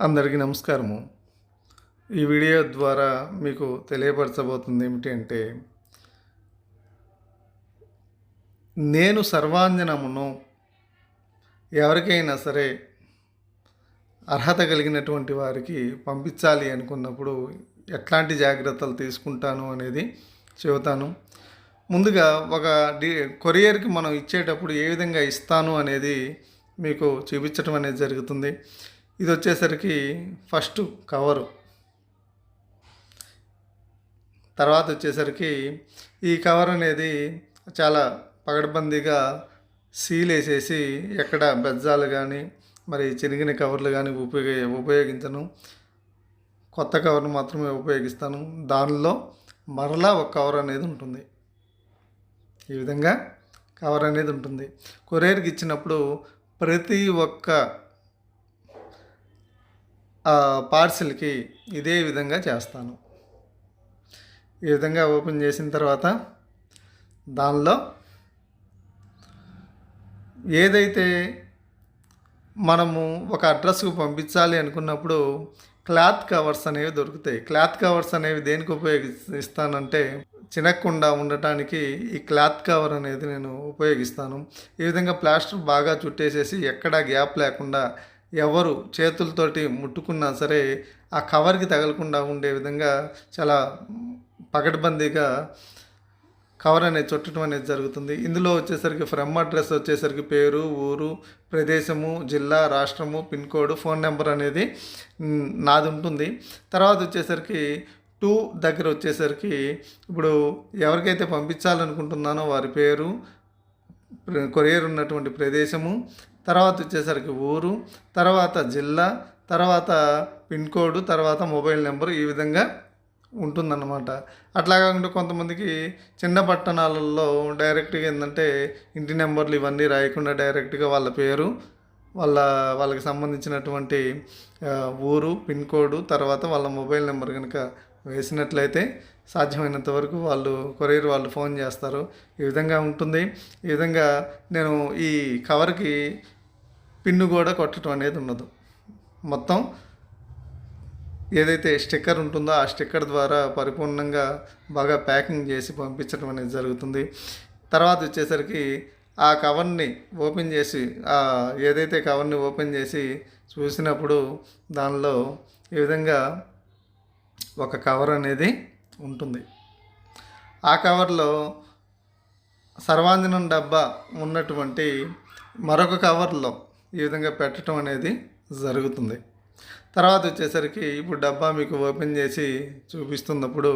అందరికీ నమస్కారము. ఈ వీడియో ద్వారా మీకు తెలియపరచబోతుంది ఏమిటి అంటే నేను సర్వాంజనమును ఎవరికైనా సరే అర్హత కలిగినటువంటి వారికి పంపించాలి అనుకున్నప్పుడు ఎట్లాంటి జాగ్రత్తలు తీసుకుంటాను అనేది చెబుతాను. ముందుగా ఒక డి కొరియర్కి మనం ఇచ్చేటప్పుడు ఏ విధంగా ఇస్తాను అనేది మీకు చూపించడం అనేది జరుగుతుంది. ఇది వచ్చేసరికి ఫస్ట్ కవరు. తర్వాత వచ్చేసరికి ఈ కవర్ అనేది చాలా పగడబందీగా సీల్ వేసేసి ఎక్కడ బెజ్జాలు కానీ మరి చిరిగిన కవర్లు కానీ ఉపయోగ ఉపయోగించను. కొత్త కవర్ను మాత్రమే ఉపయోగిస్తాను. దానిలో మరలా ఒక కవర్ అనేది ఉంటుంది. ఈ విధంగా కవర్ అనేది ఉంటుంది. కొరియర్కి ఇచ్చినప్పుడు ప్రతి ఒక్క పార్సిల్కి ఇదే విధంగా చేస్తాను. ఈ విధంగా ఓపెన్ చేసిన తర్వాత దానిలో ఏదైతే మనము ఒక అడ్రస్కు పంపించాలి అనుకున్నప్పుడు క్లాత్ కవర్స్ అనేవి దొరుకుతాయి. క్లాత్ కవర్స్ అనేవి దేనికి ఉపయోగిస్తానంటే చినక్కుండా ఉండటానికి ఈ క్లాత్ కవర్ అనేది నేను ఉపయోగిస్తాను. ఈ విధంగా ప్లాస్టర్ బాగా చుట్టేసేసి ఎక్కడా గ్యాప్ లేకుండా ఎవరు చేతులతోటి ముట్టుకున్నా సరే ఆ కవర్కి తగలకుండా ఉండే విధంగా చాలా పకడ్బందీగా కవర్ అనేది చుట్టడం అనేది జరుగుతుంది. ఇందులో వచ్చేసరికి ఫ్రమ్ అడ్రస్ వచ్చేసరికి పేరు ఊరు ప్రదేశము జిల్లా రాష్ట్రము పిన్ కోడ్ ఫోన్ నెంబర్ అనేది నాది ఉంటుంది. తర్వాత వచ్చేసరికి టూ దగ్గర వచ్చేసరికి ఇప్పుడు ఎవరికైతే పంపించాలనుకుంటున్నానో వారి పేరు ప్ర- కొరియర్ ఉన్నటువంటి ప్రదేశము తర్వాత వచ్చేసరికి ఊరు తర్వాత జిల్లా తర్వాత పిన్ కోడ్ తర్వాత మొబైల్ నెంబర్ ఈ విధంగా ఉంటుందన్నమాట. అట్లా కాకుండా కొంతమందికి చిన్న పట్టణాలలో డైరెక్ట్గా ఏంటంటే ఇంటి నెంబర్లు ఇవన్నీ రాయకుండా డైరెక్ట్గా వాళ్ళ పేరు వాళ్ళ వాళ్ళకి సంబంధించినటువంటి ఊరు పిన్ కోడ్ తర్వాత వాళ్ళ మొబైల్ నెంబర్ కనుక వేసినట్లయితే సాధ్యమైనంత వరకు వాళ్ళు కొరియర్ వాళ్ళు ఫోన్ చేస్తారు. ఈ విధంగా ఉంటుంది. ఈ విధంగా నేను ఈ కవర్కి పిన్ను కూడా కొట్టడం అనేది ఉండదు. మొత్తం ఏదైతే స్టిక్కర్ ఉంటుందో ఆ స్టిక్కర్ ద్వారా పరిపూర్ణంగా బాగా ప్యాకింగ్ చేసి పంపించడం అనేది జరుగుతుంది. తర్వాత వచ్చేసరికి ఆ కవర్ని ఓపెన్ చేసి ఆ ఏదైతే కవర్ని ఓపెన్ చేసి చూసినప్పుడు దానిలో ఈ విధంగా ఒక కవర్ అనేది ఉంటుంది. ఆ కవర్లో సర్వాంజనం డబ్బా ఉన్నటువంటి మరొక కవర్లో ఈ విధంగా పెట్టడం అనేది జరుగుతుంది. తర్వాత వచ్చేసరికి ఇప్పుడు డబ్బా మీకు ఓపెన్ చేసి చూపిస్తున్నప్పుడు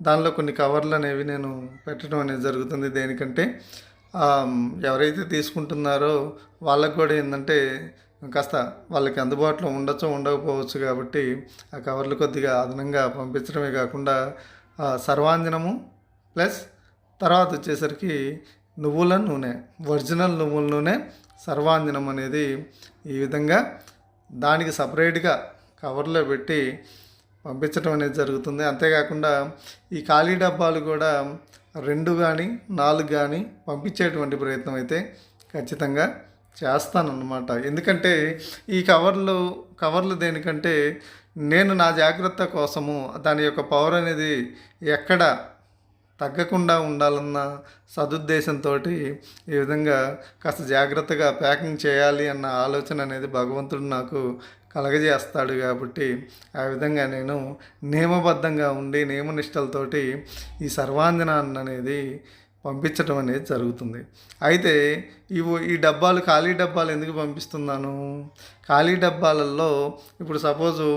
దానిలో కొన్ని కవర్లు అనేవి నేను పెట్టడం అనేది జరుగుతుంది. దేనికంటే ఎవరైతే తీసుకుంటున్నారో వాళ్ళకు కూడా ఏంటంటే కాస్త వాళ్ళకి అందుబాటులో ఉండొచ్చు ఉండకపోవచ్చు కాబట్టి ఆ కవర్లు కొద్దిగా అదనంగా పంపించడమే కాకుండా సర్వాంజనము ప్లస్ తర్వాత వచ్చేసరికి నువ్వుల నూనె ఒరిజినల్ నువ్వుల నూనె సర్వాంజనం అనేది ఈ విధంగా దానికి సపరేట్గా కవర్లో పెట్టి పంపించడం అనేది జరుగుతుంది. అంతేకాకుండా ఈ ఖాళీ డబ్బాలు కూడా రెండు కానీ నాలుగు కానీ పంపించేటువంటి ప్రయత్నం అయితే ఖచ్చితంగా చేస్తానన్నమాట. ఎందుకంటే ఈ కవర్లు కవర్లు దేనికంటే నేను నా జాగ్రత్త కోసము దాని యొక్క పవర్ అనేది ఎక్కడ తగ్గకుండా ఉండాలన్న సదుద్దేశంతో ఈ విధంగా కాస్త జాగ్రత్తగా ప్యాకింగ్ చేయాలి అన్న ఆలోచన అనేది భగవంతుడు నాకు కలగజేస్తాడు కాబట్టి ఆ విధంగా నేను నియమబద్ధంగా ఉండి నియమనిష్టలతోటి ఈ సర్వాంజనాన్ని అనేది పంపించడం అనేది జరుగుతుంది. అయితే ఇవి ఈ డబ్బాలు ఖాళీ డబ్బాలు ఎందుకు పంపిస్తున్నాను? ఖాళీ డబ్బాలలో ఇప్పుడు సపోజు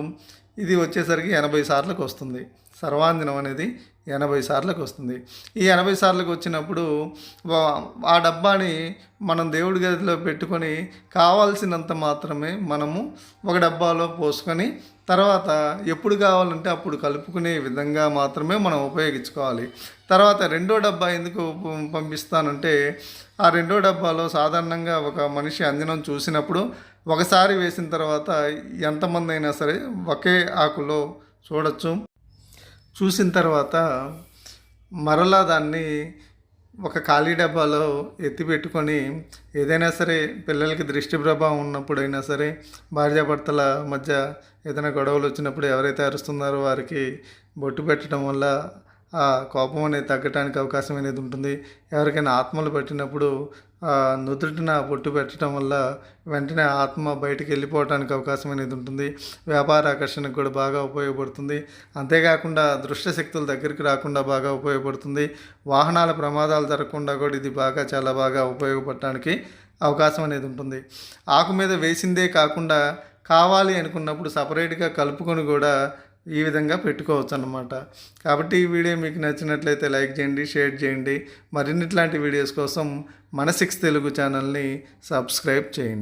ఇది వచ్చేసరికి ఎనభై సార్లకు వస్తుంది. సర్వాంజనం అనేది ఎనభై సార్లకు వస్తుంది. ఈ ఎనభై సార్లకు వచ్చినప్పుడు ఆ డబ్బాని మనం దేవుడి గదిలో పెట్టుకొని కావాల్సినంత మాత్రమే మనము ఒక డబ్బాలో పోసుకొని తర్వాత ఎప్పుడు కావాలంటే అప్పుడు కలుపుకునే విధంగా మాత్రమే మనం ఉపయోగించుకోవాలి. తర్వాత రెండో డబ్బా ఎందుకు పంపిస్తానంటే ఆ రెండో డబ్బాలో సాధారణంగా ఒక మనిషి అంజనం చూసినప్పుడు ఒకసారి వేసిన తర్వాత ఎంతమంది అయినా సరే ఒకే ఆకులో చూడొచ్చు. చూసిన తర్వాత మరలా దాన్ని ఒక ఖాళీ డబ్బాలో ఎత్తిపెట్టుకొని ఏదైనా సరే పిల్లలకి దృష్టి ప్రభావం ఉన్నప్పుడైనా సరే భార్యాభర్తల మధ్య ఏదైనా గొడవలు వచ్చినప్పుడు ఎవరైతే అరుస్తున్నారో వారికి బొట్టు పెట్టడం వల్ల ఆ కోపం అనేది తగ్గడానికి అవకాశం అనేది ఉంటుంది. ఎవరికైనా ఆత్మలు పట్టినప్పుడు నుదుటిన బొట్టు పెట్టడం వల్ల వెంటనే ఆత్మ బయటకు వెళ్ళిపోవడానికి అవకాశం అనేది ఉంటుంది. వ్యాపార ఆకర్షణకు కూడా బాగా ఉపయోగపడుతుంది. అంతేకాకుండా దృష్ట శక్తుల దగ్గరికి రాకుండా బాగా ఉపయోగపడుతుంది. వాహనాల ప్రమాదాలు జరగకుండా కూడా ఇది బాగా చాలా బాగా ఉపయోగపడటానికి అవకాశం అనేది ఉంటుంది. ఆకు మీద వేసిందే కాకుండా కావాలి అనుకున్నప్పుడు సపరేట్గా కలుపుకొని కూడా ఈ విధంగా పెట్టుకోవచ్చు అన్నమాట కాబట్టి ఈ వీడియో మీకు నచ్చినట్లయితే లైక్ చేయండి షేర్ చేయండి. మరిన్నిట్లాంటి వీడియోస్ కోసం మన సిక్స్ తెలుగు ఛానల్ని సబ్స్క్రైబ్ చేయండి.